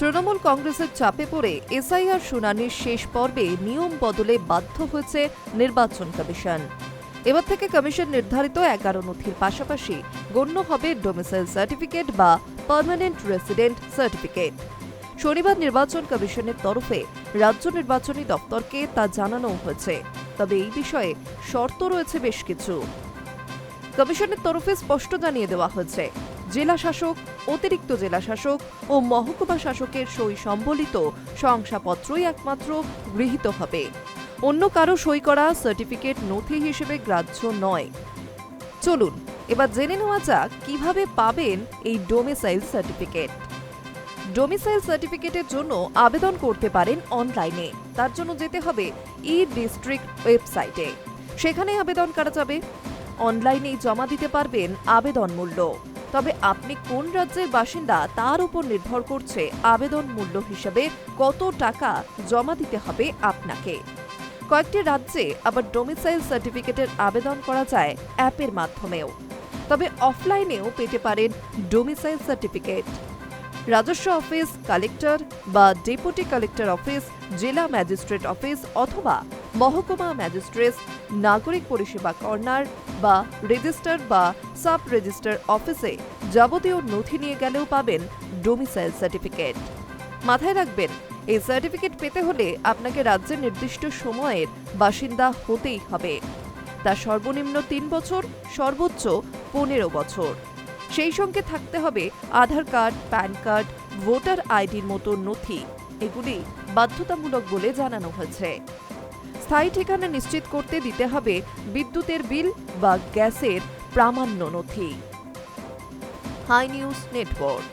তৃণমূল কংগ্রেসের চাপে পড়ে এসআইআর শুনানির শেষ পর্বে নিয়ম বদলে বাধ্য হয়েছে নির্বাচন কমিশন। এবার থেকে কমিশন নির্ধারিত এগারো নথির পাশাপাশি গণ্য হবে ডোমিসাইল সার্টিফিকেট বা পার্মানেন্ট রেসিডেন্ট সার্টিফিকেট শনিবার নির্বাচন কমিশনের তরফে রাজ্য নির্বাচনী দপ্তরকে তা জানানো হয়েছে। তবে এই বিষয়ে শর্ত রয়েছে বেশ কিছু। কমিশনের তরফে স্পষ্ট জানিয়ে দেওয়া হয়েছে জেলা শাসক অতিরিক্ত জেলা শাসক ও মহকুমা শাসকের সই সম্বলিত শংসাপত্রই একমাত্র গৃহীত হবে। অন্য কারও সই করা সার্টিফিকেট নথি হিসেবে গ্রাহ্য নয়। চলুন, এবার জেনে নেওয়া যাক কীভাবে পাবেন এই ডোমিসাইল সার্টিফিকেট ডোমিসাইল সার্টিফিকেটের জন্য আবেদন করতে পারেন অনলাইনে। তার জন্য যেতে হবে ই ডিস্ট্রিক্ট ওয়েবসাইটে সেখানে আবেদন করা যাবে। অনলাইনেই জমা দিতে পারবেন আবেদন মূল্য। তবে আপনি কোন রাজ্যের বাসিন্দা তার উপর নির্ভর করছে আবেদন মূল্য হিসেবে কত টাকা জমা দিতে হবে আপনাকে। কয়েকটি রাজ্যে আবার ডোমিসাইল সার্টিফিকেটের আবেদন করা যায় অ্যাপের মাধ্যমেও। তবে অফলাইনেও পেতে পারেন ডোমিসাইল সার্টিফিকেট রাজস্ব অফিস কালেক্টর বা ডেপুটি কালেক্টর অফিস জেলা ম্যাজিস্ট্রেট অফিস অথবা মহকুমা ম্যাজিস্ট্রেট, নাগরিক পরিষেবা কর্নার বা রেজিস্টার বা সাব রেজিস্টার অফিসে যাবতীয় নথি নিয়ে গেলেও পাবেন ডোমিসাইল সার্টিফিকেট মাথায় রাখবেন, এই সার্টিফিকেট পেতে হলে আপনাকে রাজ্যের নির্দিষ্ট সময়ের বাসিন্দা হতেই হবে। তা সর্বনিম্ন তিন বছর, সর্বোচ্চ পনেরো বছর। সেই সঙ্গে থাকতে হবে Aadhaar card, PAN card, voter আইডির মতো নথি। এগুলি বাধ্যতামূলক বলে জানানো হয়েছে। স্থায়ী ঠিকানা নিশ্চিত করতে দিতে হবে বিদ্যুতের বিল বা গ্যাসের প্রামাণ্য নথি হাই নিউজ নেটওয়ার্ক।